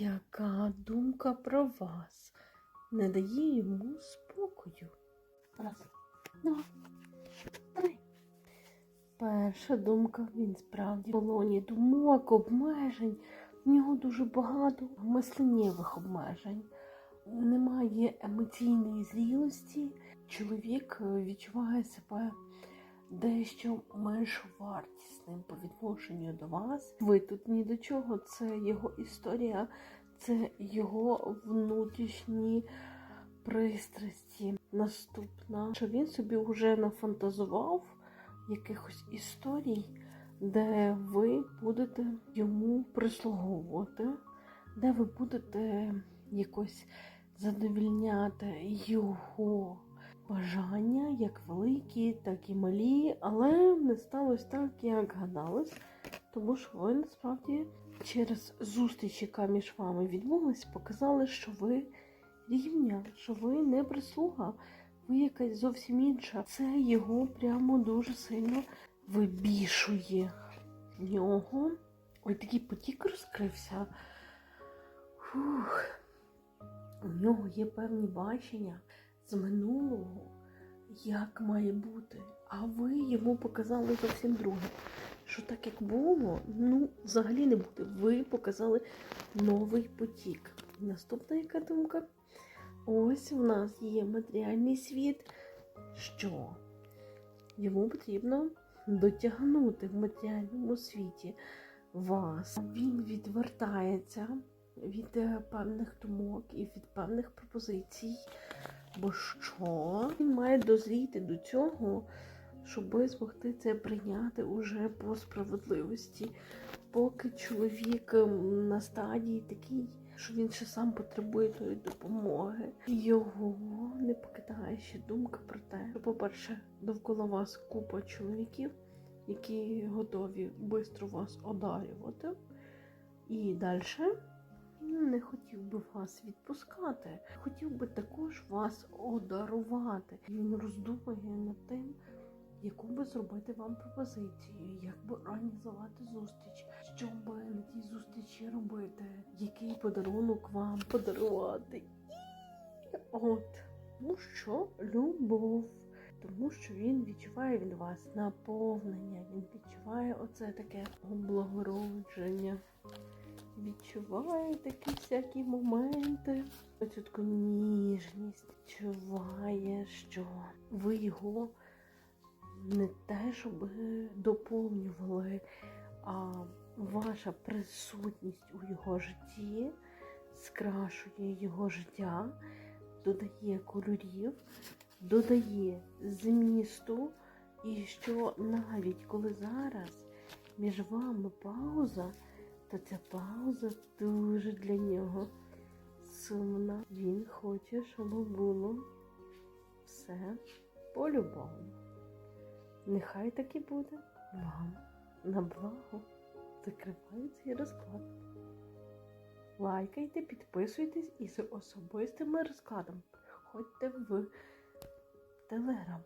яка думка про вас не дає йому спокою? Раз, два, три. Перша думка, він справді в полоні думок, обмежень. В нього дуже багато мисленнєвих обмежень. Немає емоційної зрілості. Чоловік е, відчуває себе дещо менш вартісним по відношенню до вас. Ви тут ні до чого. Це його історія, це його внутрішні пристрасті. Наступна, що він собі вже нафантазував якихось історій, де ви будете йому прислуговувати, де ви будете якось задовільняти його бажання, як великі, так і малі, але не сталося так, як гадалось, тому що ви насправді через зустріч, яка між вами відбулась, показали, що ви рівня, що ви не прислуга, ви якась зовсім інша. Це його прямо дуже сильно вибішує в нього. Ой, такий потік розкрився. Фух. У нього є певні бачення з минулого, як має бути. А ви йому показали зовсім друге. Що так як було, ну, взагалі не буде. Ви показали новий потік. Наступна яка думка? Ось в нас є матеріальний світ. Що? Йому потрібно дотягнути в матеріальному світі вас. Він відвертається від е, певних думок і від певних пропозицій. Бо що? Він має дозріти до цього, щоб змогти це прийняти уже по справедливості. Поки чоловік ем, на стадії такий, що він ще сам потребує тої допомоги. Його не покидає ще думка про те, що, по-перше, довкола вас купа чоловіків, які готові швидко вас одарювати. І далі не хотів би вас відпускати, хотів би також вас одарувати. Він роздумує над тим, яку би зробити вам пропозицію, як би організувати зустріч, що би на тій зустрічі робити, який подарунок вам подарувати. І от, ну що, любов. Тому що він відчуває від вас наповнення, він відчуває оце таке облагородження відчуває такі всякі моменти. Оцю таку ніжність відчуває, що ви його не те, щоб доповнювали, а ваша присутність у його житті скрашує його життя, додає кольорів, додає змісту, і що навіть коли зараз між вами пауза то ця пауза дуже для нього сумна. Він хоче, щоб було все по-любому. Нехай так і буде вам на благо. Закриваю цей розклад. Лайкайте, підписуйтесь і з особистими розкладом приходьте в Телеграм.